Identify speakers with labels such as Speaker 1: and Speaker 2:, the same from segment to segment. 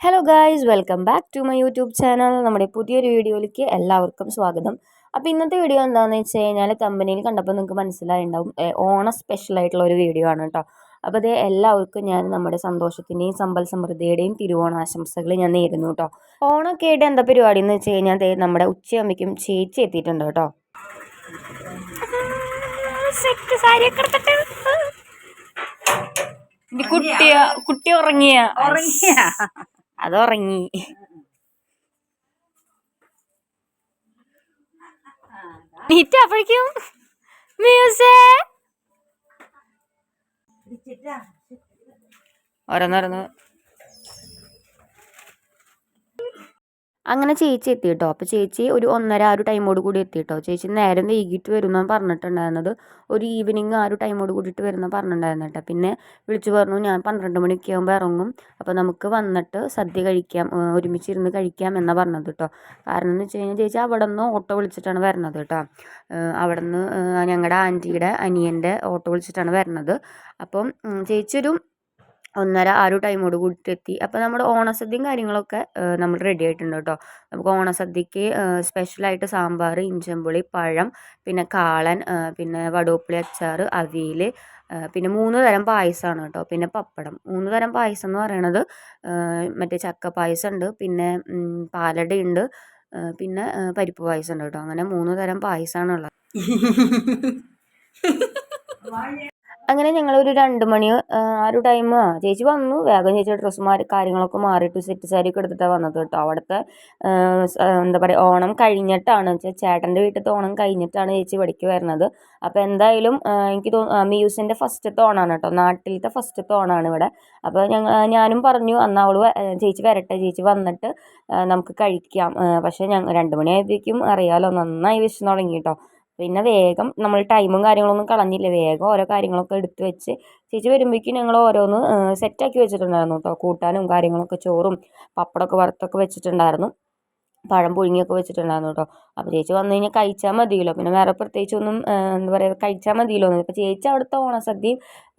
Speaker 1: Hello guys welcome back to my YouTube channel നമ്മുടെ പുതിയൊരു വീഡിയോയിലേക്ക് എല്ലാവർക്കും സ്വാഗതം. അപ്പോൾ ഇന്നത്തെ വീഡിയോ എന്താണെന്ന് വെച്ച് കഴിഞ്ഞാൽ കമ്പനിയിൽ കണ്ടപ്പോൾ നിങ്ങൾക്ക് മനസ്സിലായിണ്ടാവും ഓണ സ്പെഷ്യൽ ആയിട്ടുള്ള ഒരു വീഡിയോ ആണ് കേട്ടോ അപ്പോൾ അതേ എല്ലാവർക്കും ഞാൻ നമ്മുടെ സന്തോഷത്തിന്റെയും സമ്പൽ സമൃദ്ധിയുടെയും തിരുവോണാശംസകൾ ഞാൻ നേരുന്നു കേട്ടോ ഓണമൊക്കെ ആയിട്ട് എന്താ പരിപാടി എന്ന് വെച്ച് കഴിഞ്ഞാൽ അതേ നമ്മുടെ ഉച്ചയമ്മയ്ക്കും ചേച്ചി എത്തിയിട്ടുണ്ട് കേട്ടോ കുട്ടിയ കുട്ടി ഉറങ്ങിയ.
Speaker 2: ഉറങ്ങിയ.
Speaker 1: അത് ഉറങ്ങി നീറ്റ് അപ്പോഴേക്കും മ്യൂസേ ഓരോന്നോരോന്ന് അങ്ങനെ ചേച്ചി എത്തി കേട്ടോ അപ്പോൾ ചേച്ചി ഒരു ഒന്നര ആ ഒരു ടൈമോട് കൂടി എത്തി കേട്ടോ ചേച്ചി നേരം വൈകിട്ട് വരും എന്നാണ് പറഞ്ഞിട്ടുണ്ടായിരുന്നത്. ഒരു ഈവനിങ് ആ ഒരു ടൈമോട് കൂടിയിട്ട് വരുന്ന പറഞ്ഞിട്ടുണ്ടായിരുന്നു കേട്ടോ. പിന്നെ വിളിച്ചു പറഞ്ഞു ഞാൻ പന്ത്രണ്ട് മണിയൊക്കെ ആകുമ്പോൾ ഇറങ്ങും. അപ്പോൾ നമുക്ക് വന്നിട്ട് സദ്യ കഴിക്കാം ഒരുമിച്ചിരുന്ന് കഴിക്കാം എന്നാണ് പറഞ്ഞത് കേട്ടോ. കാരണം എന്ന് വെച്ച് കഴിഞ്ഞാൽ ചേച്ചി അവിടെ നിന്ന് ഓട്ടോ വിളിച്ചിട്ടാണ് വരുന്നത് കേട്ടോ. അവിടെ നിന്ന് ഞങ്ങളുടെ ആന്റിയുടെ അനിയന്റെ ഓട്ടോ വിളിച്ചിട്ടാണ് വരുന്നത്. അപ്പം ചേച്ചി ഒരു ഒന്നര ആ ഒരു ടൈമോട് കൂടിയിട്ടെത്തി അപ്പോൾ നമ്മുടെ ഓണസദ്യയും കാര്യങ്ങളൊക്കെ നമ്മൾ റെഡി ആയിട്ടുണ്ട് കേട്ടോ. നമുക്ക് ഓണസദ്യക്ക് സ്പെഷ്യലായിട്ട് സാമ്പാർ ഇഞ്ചമ്പുളി പഴം പിന്നെ കാളൻ പിന്നെ വടുവപ്പുളി അച്ചാർ അവിയൽ പിന്നെ മൂന്ന് തരം പായസമാണ് കേട്ടോ. പിന്നെ പപ്പടം. മൂന്ന് തരം പായസം എന്ന് പറയണത് മറ്റേ ചക്ക പായസം ഉണ്ട് പിന്നെ പാലട ഉണ്ട് പിന്നെ പരിപ്പ് പായസം ഉണ്ട് കേട്ടോ. അങ്ങനെ മൂന്ന് തരം പായസമാണ് ഉള്ളത്. അങ്ങനെ ഞങ്ങൾ ഒരു രണ്ട് മണി ആ ഒരു ടൈം ആ ചേച്ചി വന്നു. വേഗം ചേച്ചി ഡ്രസ്സ് മാറി കാര്യങ്ങളൊക്കെ മാറിയിട്ട് സെറ്റ് സാരി ഒക്കെ എടുത്തിട്ടാണ് വന്നത് കേട്ടോ. അവിടുത്തെ എന്താ പറയുക ഓണം കഴിഞ്ഞിട്ടാണ്. ചേട്ടന്റെ വീട്ടിലത്തെ ഓണം കഴിഞ്ഞിട്ടാണ് ചേച്ചി ഇവിടേക്ക് വരുന്നത്. അപ്പോൾ എന്തായാലും എനിക്ക് തോന്നുന്നു മ്യൂസിന്റെ ഫസ്റ്റത്തെ ഓണാണ് കേട്ടോ. നാട്ടിലത്തെ ഫസ്റ്റത്തെ ഓണാണ് ഇവിടെ. അപ്പോൾ ഞങ്ങൾ ഞാനും പറഞ്ഞു അന്ന് അവൾ ചേച്ചി വരട്ടെ ചേച്ചി വന്നിട്ട് നമുക്ക് കഴിക്കാം. പക്ഷേ ഞങ്ങൾ രണ്ട് മണിയായപ്പോഴേക്കും അറിയാമല്ലോ നന്നായി വിശന്ന് തുടങ്ങി കേട്ടോ. പിന്നെ വേഗം നമ്മൾ ടൈമും കാര്യങ്ങളൊന്നും കളഞ്ഞില്ല. വേഗം ഓരോ കാര്യങ്ങളൊക്കെ എടുത്ത് വെച്ച് ചേച്ചി വരുമ്പോഴേക്കും ഞങ്ങൾ ഓരോന്ന് സെറ്റാക്കി വെച്ചിട്ടുണ്ടായിരുന്നു കേട്ടോ കൂട്ടാനും കാര്യങ്ങളൊക്കെ ചോറും പപ്പടമൊക്കെ വറുത്തൊക്കെ വെച്ചിട്ടുണ്ടായിരുന്നു. പഴം പുഴുങ്ങിയൊക്കെ വെച്ചിട്ടുണ്ടായിരുന്നു കേട്ടോ അപ്പോൾ ചേച്ചി വന്നു കഴിഞ്ഞാൽ കഴിച്ചാൽ മതിയല്ലോ. പിന്നെ വേറെ പ്രത്യേകിച്ചൊന്നും എന്താ പറയുക കഴിച്ചാൽ മതിയല്ലോ എന്ന്. അപ്പോൾ ചേച്ചി അവിടുത്തെ ഓണസദ്യയും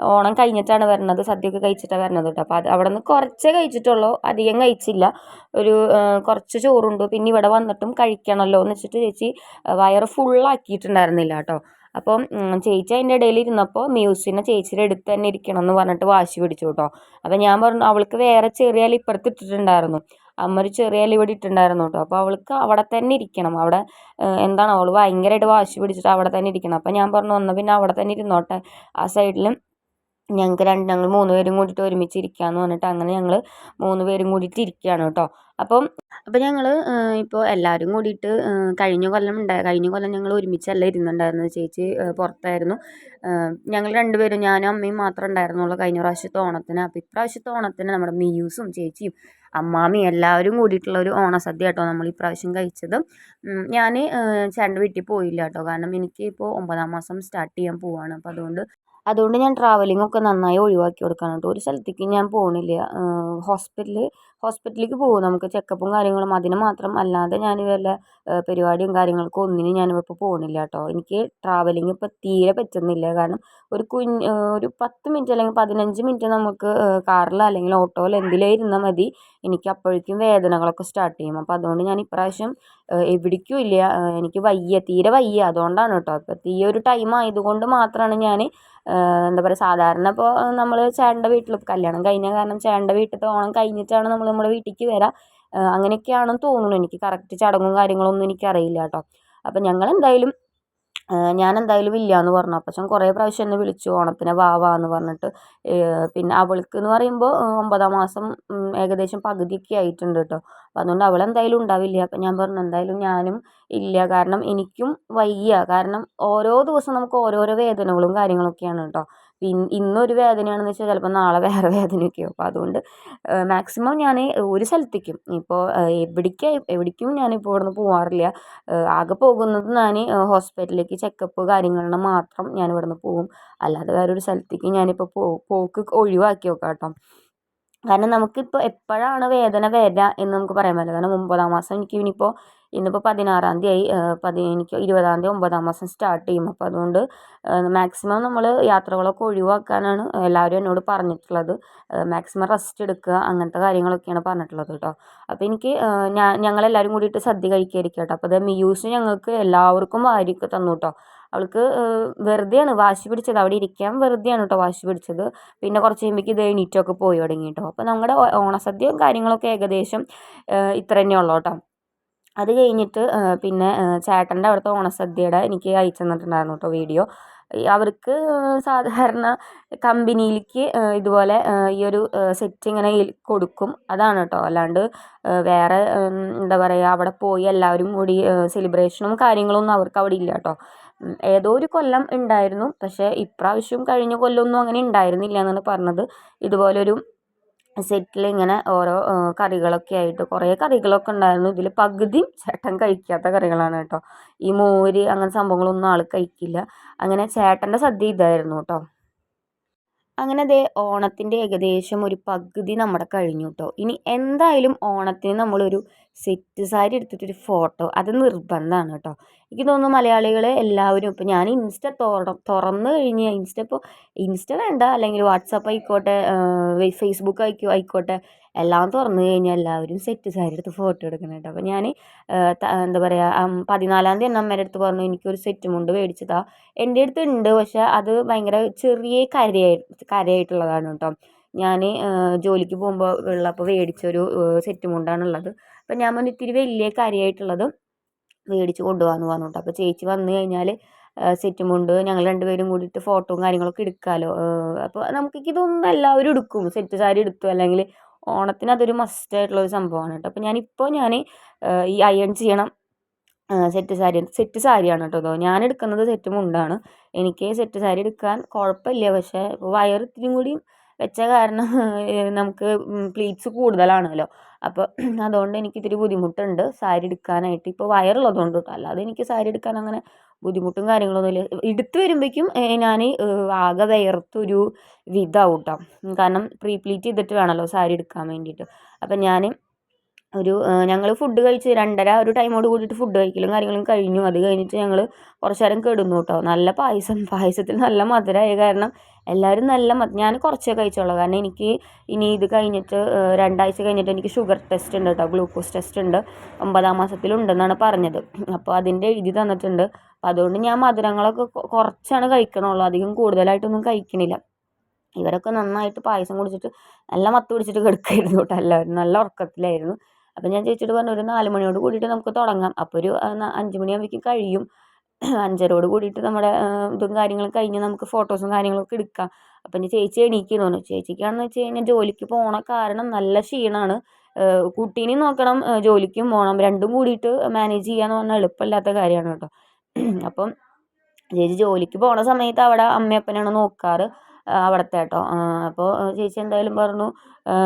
Speaker 1: ഓണം കഴിഞ്ഞിട്ടാണ് വരുന്നത്. സദ്യയൊക്കെ കഴിച്ചിട്ടാണ് വരുന്നത് കേട്ടോ അപ്പോൾ അത് അവിടെ നിന്ന് കുറച്ചേ കഴിച്ചിട്ടുള്ളൂ. അധികം കഴിച്ചില്ല. ഒരു കുറച്ച് ചോറുണ്ട്. പിന്നെ ഇവിടെ വന്നിട്ടും കഴിക്കണമല്ലോ എന്ന് വെച്ചിട്ട് ചേച്ചി വയറ് ഫുള്ളാക്കിയിട്ടുണ്ടായിരുന്നില്ല കേട്ടോ അപ്പം ഉം, ചേച്ചി അതിന്റെ ഇടയിൽ ഇരുന്നപ്പോൾ മ്യൂസിനെ ചേച്ചിയുടെ അടുത്ത് തന്നെ ഇരിക്കണം എന്ന് പറഞ്ഞിട്ട് വാശി പിടിച്ചു കേട്ടോ അപ്പം ഞാൻ പറഞ്ഞു അവൾക്ക് വേറെ ചെറിയ ഇപ്പുറത്ത് ഇട്ടിട്ടുണ്ടായിരുന്നു. അമ്മ ഒരു ചെറിയ ഇല ഇവിടെ ഇട്ടിട്ടുണ്ടായിരുന്നു കേട്ടോ. അപ്പോൾ അവൾക്ക് അവിടെ തന്നെ ഇരിക്കണം. അവിടെ എന്താണ് അവൾ ഭയങ്കരമായിട്ട് വാശി പിടിച്ചിട്ട് അവിടെ തന്നെ ഇരിക്കണം. അപ്പോൾ ഞാൻ പറഞ്ഞു എന്നാൽ പിന്നെ അവിടെ തന്നെ ഇരുന്നോട്ടെ. ആ സൈഡിലും ഞങ്ങൾക്ക് രണ്ട് ഞങ്ങൾ മൂന്ന് പേരും കൂടിയിട്ട് ഒരുമിച്ച് ഇരിക്കാമെന്ന് പറഞ്ഞിട്ട് അങ്ങനെ ഞങ്ങൾ മൂന്ന് പേരും കൂടിയിട്ട് ഇരിക്കുകയാണ് കേട്ടോ. അപ്പം അപ്പം ഞങ്ങൾ ഇപ്പോൾ എല്ലാവരും കൂടിയിട്ട് കഴിഞ്ഞ കൊല്ലം ഉണ്ടായ കഴിഞ്ഞ കൊല്ലം ഞങ്ങൾ ഒരുമിച്ചല്ല ഇരുന്നുണ്ടായിരുന്നത് ചേച്ചി പുറത്തായിരുന്നു. ഞങ്ങൾ രണ്ടുപേരും ഞാനും അമ്മയും മാത്രമേ ഉണ്ടായിരുന്നുള്ളൂ കഴിഞ്ഞ പ്രാവശ്യത്തെ ഓണത്തിന്. അപ്പോൾ ഇപ്രാവശ്യത്തെ ഓണത്തിന് നമ്മുടെ മിയൂസും ചേച്ചിയും അമ്മാമി എല്ലാവരും കൂടിയിട്ടുള്ള ഒരു ഓണസദ്യ കേട്ടോ നമ്മൾ ഇപ്രാവശ്യം കഴിച്ചത്. ഞാൻ ചേട്ടന്റെ വീട്ടിൽ പോയില്ല കേട്ടോ. കാരണം എനിക്ക് ഇപ്പോൾ ഒമ്പതാം മാസം സ്റ്റാർട്ട് ചെയ്യാൻ പോവാണ്. അപ്പോൾ അതുകൊണ്ട് അതുകൊണ്ട് ഞാൻ ട്രാവലിംഗ് ഒക്കെ നന്നായി ഒഴിവാക്കി കൊടുക്കണം കേട്ടോ. ഒരു സ്ഥലത്തേക്ക് ഞാൻ പോകണില്ല ഹോസ്പിറ്റലിൽ ഹോസ്പിറ്റലിലേക്ക് പോകും. നമുക്ക് ചെക്കപ്പും കാര്യങ്ങളും അതിന് മാത്രം അല്ലാതെ ഞാൻ വല്ല പരിപാടിയും കാര്യങ്ങൾക്കും ഒന്നിനും ഞാനിപ്പോൾ പോകുന്നില്ല കേട്ടോ. എനിക്ക് ട്രാവലിംഗ് ഇപ്പോൾ തീരെ പറ്റുന്നില്ല. കാരണം ഒരു കുഞ്ഞ് ഒരു പത്ത് മിനിറ്റ് അല്ലെങ്കിൽ പതിനഞ്ച് മിനിറ്റ് നമുക്ക് കാറിൽ അല്ലെങ്കിൽ ഓട്ടോയിൽ എന്തിലേ ഇരുന്നാൽ മതി. എനിക്ക് അപ്പോഴേക്കും വേദനകളൊക്കെ സ്റ്റാർട്ട് ചെയ്യും. അപ്പോൾ അതുകൊണ്ട് ഞാൻ ഇപ്രാവശ്യം എവിടേക്കും ഇല്ല. എനിക്ക് വയ്യ തീരെ വയ്യ. അതുകൊണ്ടാണ് കേട്ടോ. അപ്പോൾ ഈ ഒരു ടൈം ആയതുകൊണ്ട് മാത്രമാണ് ഞാൻ എന്താ പറയുക സാധാരണ ഇപ്പോൾ നമ്മൾ ചേട്ടന്റെ വീട്ടിൽ കല്യാണം കഴിഞ്ഞ കാരണം ചേട്ടന്റെ വീട്ടിലത്തെ ഓണം കഴിഞ്ഞിട്ടാണ് നമ്മൾ നമ്മുടെ വീട്ടിലേക്ക് വരിക അങ്ങനെയൊക്കെയാണെന്ന് തോന്നുന്നു. എനിക്ക് കറക്റ്റ് ചടങ്ങും കാര്യങ്ങളൊന്നും എനിക്കറിയില്ല കേട്ടോ. അപ്പോൾ ഞങ്ങൾ എന്തായാലും ഞാൻ എന്തായാലും എന്ന് പറഞ്ഞു. അപ്പച്ചൻ കുറേ പ്രാവശ്യം എന്നെ വിളിച്ചു. ഓണത്തിന് വാ വാ എന്ന് പറഞ്ഞിട്ട് പിന്നെ അവൾക്ക് എന്ന് പറയുമ്പോൾ ഒമ്പതാം മാസം ഏകദേശം പകുതിയൊക്കെ ആയിട്ടുണ്ട് കേട്ടോ അപ്പോൾ അതുകൊണ്ട് അവൾ എന്തായാലും ഉണ്ടാവില്ല. അപ്പം ഞാൻ പറഞ്ഞു എന്തായാലും ഞാനും ഇല്ല. കാരണം എനിക്കും വയ്യ. കാരണം ഓരോ ദിവസം നമുക്ക് ഓരോരോ വേദനകളും കാര്യങ്ങളൊക്കെയാണ് കേട്ടോ ഇൻ ഇന്നൊരു വേദനയാണെന്ന് വെച്ചാൽ ചിലപ്പോൾ നാളെ വേറെ വേദനയൊക്കെയാവും അപ്പോൾ അതുകൊണ്ട് മാക്സിമം ഞാൻ ഒരു സ്ഥലത്തേക്കും. ഇപ്പോൾ എവിടേക്ക് എവിടേക്കും ഞാനിപ്പോൾ ഇവിടുന്ന് പോകാറില്ല ആകെ പോകുന്നത് ഞാൻ ഹോസ്പിറ്റലിലേക്ക് ചെക്കപ്പ് കാര്യങ്ങളിന് മാത്രം ഞാൻ ഇവിടുന്ന് പോകും അല്ലാതെ വേറൊരു സ്ഥലത്തേക്ക് ഞാനിപ്പോൾ പോ പോക്ക് ഒഴിവാക്കി നോക്കാം കേട്ടോ കാരണം നമുക്കിപ്പോൾ എപ്പോഴാണ് വേദന വരിക എന്ന് നമുക്ക് പറയാൻ പറ്റില്ല. കാരണം ഒമ്പതാം മാസം എനിക്ക് ഇനിയിപ്പോൾ ഇന്നിപ്പോൾ പതിനാറാം തീയതി ആയി പതി എനിക്ക് ഇരുപതാം തീയതി ഒമ്പതാം മാസം സ്റ്റാർട്ട് ചെയ്യും. അപ്പോൾ അതുകൊണ്ട് മാക്സിമം നമ്മൾ യാത്രകളൊക്കെ ഒഴിവാക്കാനാണ് എല്ലാവരും എന്നോട് പറഞ്ഞിട്ടുള്ളത്. മാക്സിമം റെസ്റ്റ് എടുക്കുക അങ്ങനത്തെ കാര്യങ്ങളൊക്കെയാണ് പറഞ്ഞിട്ടുള്ളത് കേട്ടോ. അപ്പോൾ എനിക്ക് ഞാൻ ഞങ്ങളെല്ലാവരും കൂടിയിട്ട് സദ്യ കഴിക്കായിരിക്കും കേട്ടോ. അപ്പോൾ അത് മിയൂസ് ഞങ്ങൾക്ക് എല്ലാവർക്കും ആയിരിക്കും തന്നു കേട്ടോ. അവൾക്ക് വെറുതെയാണ് വാശി പിടിച്ചത്. അവിടെ ഇരിക്കാൻ വെറുതെയാണ് കേട്ടോ വാശി പിടിച്ചത്. പിന്നെ കുറച്ച് കഴിയുമ്പോഴേക്ക് ഇത് എണീറ്റൊക്കെ പോയി തുടങ്ങി കേട്ടോ. അപ്പോൾ നമ്മുടെ ഓണസദ്യയും കാര്യങ്ങളൊക്കെ ഏകദേശം ഇത്ര തന്നെ ഉള്ളൂ കേട്ടോ. അത് കഴിഞ്ഞിട്ട് പിന്നെ ചേട്ടന്റെ അവിടുത്തെ ഓണസദ്യയുടെ എനിക്ക് അയച്ചു തന്നിട്ടുണ്ടായിരുന്നു കേട്ടോ വീഡിയോ. അവർക്ക് സാധാരണ കമ്പനിയിലേക്ക് ഇതുപോലെ ഈ ഒരു സെറ്റ് ഇങ്ങനെ കൊടുക്കും. അതാണ് കേട്ടോ. അല്ലാണ്ട് വേറെ എന്താ പറയുക അവിടെ പോയി എല്ലാവരും കൂടി സെലിബ്രേഷനും കാര്യങ്ങളൊന്നും അവർക്ക് അവിടെ ഇല്ല കേട്ടോ. ഏതോ ഒരു കൊല്ലം ഉണ്ടായിരുന്നു. പക്ഷേ ഇപ്രാവശ്യം കഴിഞ്ഞ കൊല്ലമൊന്നും അങ്ങനെ ഉണ്ടായിരുന്നില്ല എന്നാണ് പറഞ്ഞത്. ഇതുപോലൊരു സെറ്റിൽ ഇങ്ങനെ ഓരോ കറികളൊക്കെ ആയിട്ട് കുറേ കറികളൊക്കെ ഉണ്ടായിരുന്നു. ഇതിൽ പകുതി ചേട്ടൻ കഴിക്കാത്ത കറികളാണ് കേട്ടോ. ഈ മോര് അങ്ങനെ സംഭവങ്ങളൊന്നും ആൾ കഴിക്കില്ല. അങ്ങനെ ചേട്ടന്റെ സദ്യ ഇതായിരുന്നു കേട്ടോ. അങ്ങനെ ദേ ഓണത്തിന്റെ ഏകദേശം ഒരു പകുതി നമ്മുടെ കഴിഞ്ഞു കേട്ടോ ഇനി എന്തായാലും ഓണത്തിന് നമ്മളൊരു സെറ്റ് സാരി എടുത്തിട്ടൊരു ഫോട്ടോ അത് നിർബന്ധമാണ് കേട്ടോ എനിക്ക് തോന്നുന്നു മലയാളികൾ എല്ലാവരും ഇപ്പോൾ ഞാൻ ഇൻസ്റ്റ തുറ തുറന്ന് കഴിഞ്ഞ് ഇൻസ്റ്റ ഇപ്പോൾ ഇൻസ്റ്റ വേണ്ട അല്ലെങ്കിൽ വാട്സാപ്പ് ആയിക്കോട്ടെ ഫേസ്ബുക്ക് ആയിക്കോ ആയിക്കോട്ടെ എല്ലാം തുറന്നു കഴിഞ്ഞാൽ എല്ലാവരും സെറ്റ് സാരി എടുത്ത് ഫോട്ടോ എടുക്കണം കേട്ടോ. അപ്പോൾ ഞാൻ എന്താ പറയുക പതിനാലാം തീയതി തന്നെ അമ്മേന്റെ അടുത്ത് പറഞ്ഞു എനിക്കൊരു സെറ്റ് മുണ്ട് മേടിച്ചതാ. എന്റെ അടുത്ത് ഉണ്ട് പക്ഷേ അത് ഭയങ്കര ചെറിയ കരയായി കരയായിട്ടുള്ളതാണ് കേട്ടോ. ഞാൻ ജോലിക്ക് പോകുമ്പോൾ ഉള്ളപ്പോൾ മേടിച്ചൊരു സെറ്റ് മുണ്ടാണുള്ളത് അപ്പോൾ ഞാൻ പറഞ്ഞു ഇത്തിരി വലിയ കരയായിട്ടുള്ളത് മേടിച്ച് കൊണ്ടുപോകാമെന്ന് പറഞ്ഞു കേട്ടോ. അപ്പോൾ ചേച്ചി വന്നു കഴിഞ്ഞാൽ സെറ്റ് മുണ്ട് ഞങ്ങൾ രണ്ടുപേരും കൂടിയിട്ട് ഫോട്ടോയും കാര്യങ്ങളൊക്കെ എടുക്കാമല്ലോ അപ്പോൾ നമുക്ക് ഇതൊന്നും എല്ലാവരും എടുക്കും. സെറ്റ് സാരി എടുത്തു അല്ലെങ്കിൽ ഓണത്തിന് അതൊരു മസ്റ്റ് ആയിട്ടുള്ള ഒരു സംഭവമാണ് കേട്ടോ. അപ്പോൾ ഞാനിപ്പോൾ ഞാൻ ഈ അയൺ ചെയ്യണം. സെറ്റ് സാരി സെറ്റ് സാരിയാണ് കേട്ടോ ഞാൻ എടുക്കുന്നത് സെറ്റ് മുണ്ടാണ്. എനിക്ക് സെറ്റ് സാരി എടുക്കാൻ കുഴപ്പമില്ല പക്ഷേ വയർ ഇത്തിരിയും കൂടി വെച്ച കാരണം നമുക്ക് പ്ലീറ്റ്സ് കൂടുതലാണല്ലോ. അപ്പോൾ അതുകൊണ്ട് എനിക്ക് ഇത്തിരി ബുദ്ധിമുട്ടുണ്ട് സാരി എടുക്കാനായിട്ട്. ഇപ്പോൾ വയറുള്ളതുകൊണ്ട് കേട്ടോ. അല്ലാതെ എനിക്ക് സാരി എടുക്കാൻ അങ്ങനെ ബുദ്ധിമുട്ടും കാര്യങ്ങളൊന്നുമില്ല എടുത്ത് വരുമ്പോഴേക്കും ഞാൻ ആകെ വിയർത്തൊരു വിധമാവും കേട്ടോ കാരണം പ്രീ പ്ലീറ്റ് ചെയ്തിട്ട് വേണമല്ലോ സാരി എടുക്കാൻ വേണ്ടിയിട്ട്. അപ്പം ഞാൻ ഒരു ഞങ്ങൾ ഫുഡ് കഴിച്ച് രണ്ടര ഒരു ടൈമോട് കൂടിയിട്ട് ഫുഡ് കഴിക്കലും കാര്യങ്ങളും കഴിഞ്ഞു. അത് കഴിഞ്ഞിട്ട് ഞങ്ങൾ കുറച്ച് നേരം കിടന്നു കേട്ടോ നല്ല പായസം പായസത്തിൽ നല്ല മധുരമായ കാരണം എല്ലാവരും നല്ല ഞാൻ കുറച്ചേ കഴിച്ചോളൂ കാരണം എനിക്ക് ഇനി ഇത് കഴിഞ്ഞിട്ട് രണ്ടാഴ്ച കഴിഞ്ഞിട്ട് എനിക്ക് ഷുഗർ ടെസ്റ്റ് ഉണ്ട് കേട്ടോ ഗ്ലൂക്കോസ് ടെസ്റ്റ് ഉണ്ട്. ഒമ്പതാം മാസത്തിലുണ്ടെന്നാണ് പറഞ്ഞത്. അപ്പോൾ അതിന്റെ എഴുതി തന്നിട്ടുണ്ട്. അപ്പോൾ അതുകൊണ്ട് ഞാൻ മധുരങ്ങളൊക്കെ കുറച്ചാണ് കഴിക്കണുള്ളൂ. അധികം കൂടുതലായിട്ടൊന്നും കഴിക്കണില്ല. ഇവരൊക്കെ നന്നായിട്ട് പായസം കുടിച്ചിട്ട് നല്ല മത്ത് പിടിച്ചിട്ട് കിടക്കായിരുന്നു കേട്ടോ എല്ലാവരും നല്ല ഉറക്കത്തിലായിരുന്നു. അപ്പോൾ ഞാൻ ചേച്ചിയോട് പറഞ്ഞു ഒരു നാല് മണിയോട് കൂടിയിട്ട് നമുക്ക് തുടങ്ങാം. അപ്പോൾ ഒരു അഞ്ച് മണിയാകുമ്പോഴേക്കും കഴിയും. അഞ്ചരോട് കൂടിയിട്ട് നമ്മുടെ ഇതും കാര്യങ്ങളും കഴിഞ്ഞ് നമുക്ക് ഫോട്ടോസും കാര്യങ്ങളൊക്കെ എടുക്കാം. അപ്പം എന്റെ ചേച്ചി എണീക്കുന്നു. പറഞ്ഞു ചേച്ചിക്കാണെന്ന് വെച്ച് കഴിഞ്ഞാൽ ജോലിക്ക് പോകണ കാരണം നല്ല ക്ഷീണമാണ് കുട്ടീനെയും നോക്കണം. ജോലിക്കും പോകണം രണ്ടും കൂടിയിട്ട് മാനേജ് ചെയ്യാന്ന് പറഞ്ഞാൽ എളുപ്പമില്ലാത്ത കാര്യമാണ് കേട്ടോ. അപ്പം ചേച്ചി ജോലിക്ക് പോണ സമയത്ത് അവിടെ അമ്മയപ്പനാണ് നോക്കാറ്. അവിടുത്തെ കേട്ടോ അപ്പോൾ ചേച്ചി എന്തായാലും പറഞ്ഞു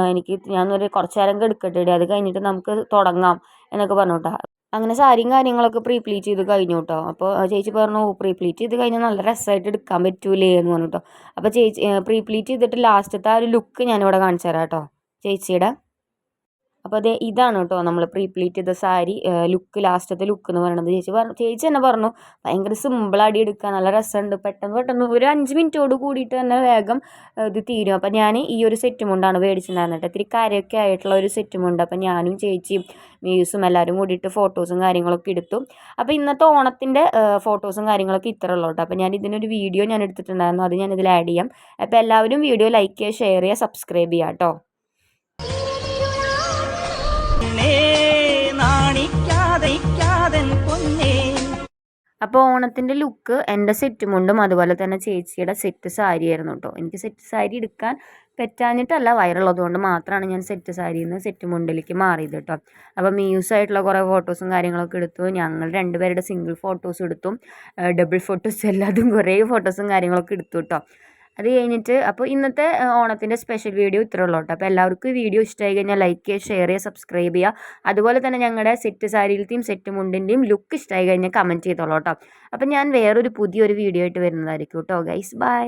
Speaker 1: എനിക്ക് ഞാനൊരു കുറച്ച് നേരം കിടക്കട്ടെ അത് കഴിഞ്ഞിട്ട് നമുക്ക് തുടങ്ങാം എന്നൊക്കെ പറഞ്ഞു കേട്ടോ അങ്ങനെ സാരിയും കാര്യങ്ങളൊക്കെ പ്രീ പ്ലീറ്റ് ചെയ്ത് കഴിഞ്ഞു കേട്ടോ അപ്പോൾ ചേച്ചി പറഞ്ഞു പ്രീ പ്ലീറ്റ് ചെയ്ത് കഴിഞ്ഞാൽ നല്ല രസമായിട്ട് എടുക്കാൻ പറ്റൂലേ എന്ന് പറഞ്ഞു കേട്ടോ അപ്പോൾ ചേച്ചി പ്രീ പ്ലീറ്റ് ചെയ്തിട്ട് ലാസ്റ്റത്തെ ആ ഒരു ലുക്ക് ഞാനിവിടെ കാണിച്ചു തരാം കേട്ടോ ചേച്ചിയുടെ. അപ്പോൾ അതെ ഇതാണ് കേട്ടോ നമ്മൾ പ്രീ പ്ലീറ്റ് ചെയ്ത സാരി ലുക്ക് ലാസ്റ്റത്തെ ലുക്ക് എന്ന് പറയുന്നത് ചേച്ചി പറഞ്ഞു ചേച്ചി തന്നെ പറഞ്ഞു ഭയങ്കര സിമ്പിളാടി എടുക്കുക നല്ല രസമുണ്ട്. പെട്ടെന്ന് പെട്ടെന്ന് ഒരു അഞ്ച് മിനിറ്റോട് കൂടിയിട്ട് തന്നെ വേഗം ഇത് തീരും. അപ്പോൾ ഞാൻ ഈ ഒരു സെറ്റും മുണ്ടാണ് മേടിച്ചിട്ടുണ്ടായിരുന്നത് ഇത്തിരി കരയൊക്കെ ആയിട്ടുള്ള ഒരു സെറ്റും ഉണ്ട്. അപ്പോൾ ഞാനും ചേച്ചിയും മ്യൂസും എല്ലാവരും കൂടിയിട്ട് ഫോട്ടോസും കാര്യങ്ങളൊക്കെ എടുത്തു. അപ്പോൾ ഇന്നത്തെ ഓണത്തിന്റെ ഫോട്ടോസും കാര്യങ്ങളൊക്കെ ഇത്ര ഉള്ളൂ കേട്ടോ. അപ്പോൾ ഞാൻ ഇതിനൊരു വീഡിയോ ഞാൻ എടുത്തിട്ടുണ്ടായിരുന്നു. അത് ഞാൻ ഇതിൽ ആഡ് ചെയ്യാം. അപ്പോൾ എല്ലാവരും വീഡിയോ ലൈക്ക് ചെയ്യുക ഷെയർ ചെയ്യുക സബ്സ്ക്രൈബ് ചെയ്യുക കേട്ടോ. അപ്പോൾ ഓണത്തിന്റെ ലുക്ക് എന്റെ സെറ്റ് മുണ്ടും അതുപോലെ തന്നെ ചേച്ചിയുടെ സെറ്റ് സാരി ആയിരുന്നു കേട്ടോ എനിക്ക് സെറ്റ് സാരി എടുക്കാൻ പറ്റാഞ്ഞിട്ടല്ല വയറുള്ളത് കൊണ്ട് മാത്രമാണ് ഞാൻ സെറ്റ് സാരിയിൽ നിന്ന് സെറ്റ് മുണ്ടിലേക്ക് മാറിയത് കേട്ടോ അപ്പോൾ മ്യൂസ് ആയിട്ടുള്ള കുറേ ഫോട്ടോസും കാര്യങ്ങളൊക്കെ എടുത്തു. ഞങ്ങൾ രണ്ടുപേരുടെ സിംഗിൾ ഫോട്ടോസ് എടുത്തു. ഡബിൾ ഫോട്ടോസ് എല്ലാതും കുറേ ഫോട്ടോസും കാര്യങ്ങളൊക്കെ എടുത്തു കേട്ടോ അത് കഴിഞ്ഞിട്ട് അപ്പോൾ ഇന്നത്തെ ഓണത്തിന്റെ സ്പെഷ്യൽ വീഡിയോ ഇത്രയേ ഉള്ളൂ കേട്ടോ. അപ്പോൾ എല്ലാവർക്കും ഈ വീഡിയോ ഇഷ്ടമായി കഴിഞ്ഞാൽ ലൈക്ക് ചെയ്യുക ഷെയർ ചെയ്യുക സബ്സ്ക്രൈബ് ചെയ്യുക. അതുപോലെ തന്നെ ഞങ്ങളുടെ സെറ്റ് സാരിയിലത്തെയും സെറ്റ് മുണ്ടിന്റെയും ലുക്ക് ഇഷ്ടമായി കഴിഞ്ഞാൽ കമന്റ് ചെയ്തോളൂ കേട്ടോ. അപ്പോൾ ഞാൻ വേറൊരു പുതിയൊരു വീഡിയോ ആയിട്ട് വരുന്നതായിരിക്കും കേട്ടോ ഗൈസ് ബൈ